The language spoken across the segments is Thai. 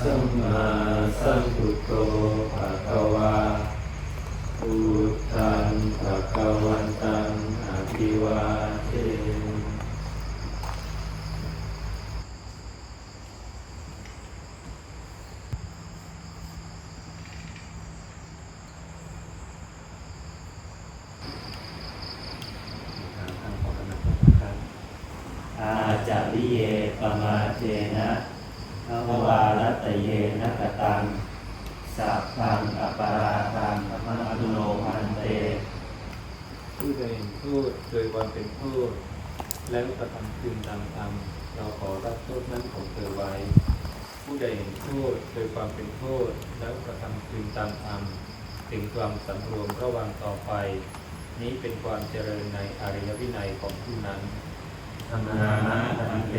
สัมมาสัมพุทโธภะคะวะพุทธังภะคะวันตังอภิวาเท จาริเยปมาเทนะภวารัตเยนะกตังสัพพังอปาราทังมะตุโนพันเตผู้ใดเห็นโทษโดยความเป็นโทษแล้วกระทำคืนตามธรรมเราขอรับโทษนั้นของเธอไว้ ผู้ใดเห็นโทษโดยความเป็นโทษแล้วกระทำคืนตามธรรมถึงความสำรวมระวังต่อไป นี้เป็นความเจริญในอริยวินัยของผู้นั้น ธรรมนานะพันเต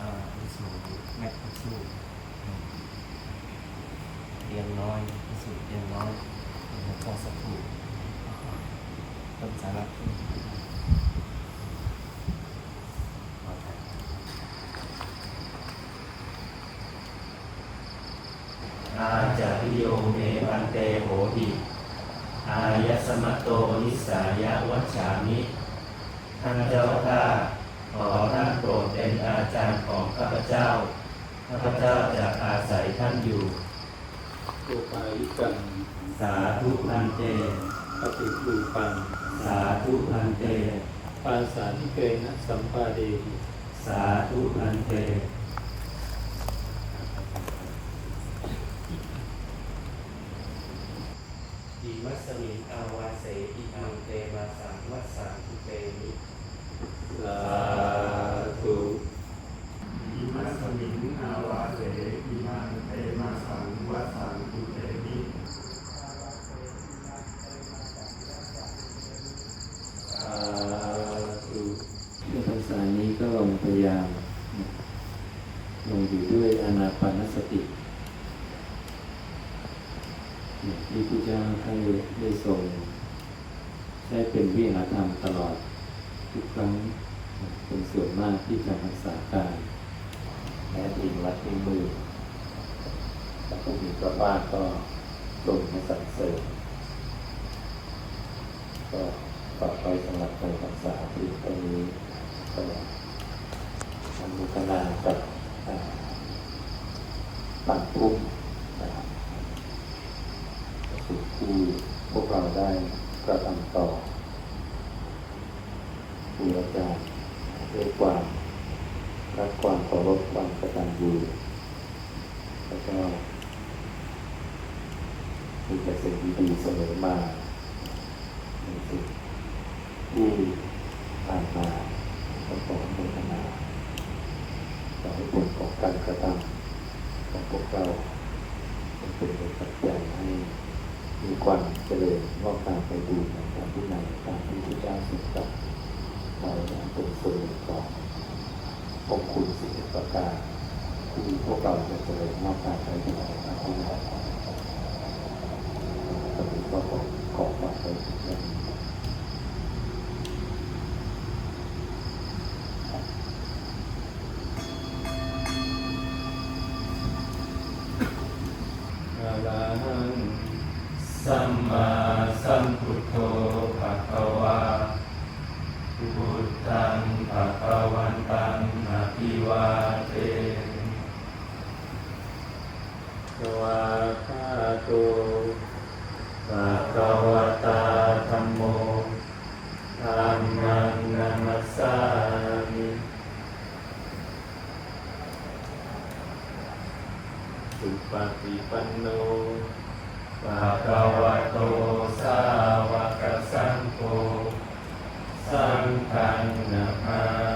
อ่าพิสูจน์แม็กสูจน์เรียนน้อยพิสูจน์เรียนน้อยแล้วก็สักครู่ต้นสาระอาจาริโยเมพันเตโหติ อายสมตโตนิสายะวัชฉามิท่านเจ้าข้าขอท่านโปรดเป็นอาจารย์ของข้าพเจ้า ข้าพเจ้าจะอาศัยท่านอยู่ตุปายิกังสาธุพันเตปฏิรูปังสาธุพันเต ปาสาธิเกนะสัมปาเดหิสาธุพันเต อิ มัสมิงอาวาเสอิมังเตมาสังวัสสังทุเตมิสาธุอิมัสมิงอาวาเสอิมังเตมาสังวัสสังตุเตมิสาธุในภาษานี้ก็ลงพยายามลงอยู่ด้วยอานาปานสติ นี่พระเจ้าท่านได้ทรงใช้เป็นวิหารธรรมตลอดทุกครั้งเป็นส่วนมากที่จะรักษาการแม้อิงวัดอิงมือแต่ผู้มีก็บ้านก็ลงมาสั่งเสริมก็ฝากไว้สำหรับในภาษาที่ตรงนี้ก็อนุโมทนากับอ่าปันพุ่มนะครับสิ่งที่พวกเราได้กระทำ ต่อครูอาจารย์ด้วยความรักความเคารพความกตัญญูแล้วก็มีแต่สิ่งดีๆเสมอมาในสิ่งที่ผ่านมาก็ขออนุโมทนาขอให้ผลของการกระทำของพวกเราเป็นเป็นปัจจัยให้ มีความเจริญงอกงามไปดูในการที่ในตามที่พระเจ้าทรงตรัสไว้นั้นเป็นส่วนหนึ่งขององคุณสิ่งประการที่พวกเราจะเจริญงอกงามไปดูในการที่ในตอนนี้ก็ขอขอฝากไว้ สัมมาสัมพุทโธภะคะวะพุทธังภะคะวันตังนาทิวาเทสวะคาโตภะคะวะตาธัมโมธัมมังนามัสสานิสุปฏิปันโน ภะคะวะโตสาวกสังโฆสังฆังนา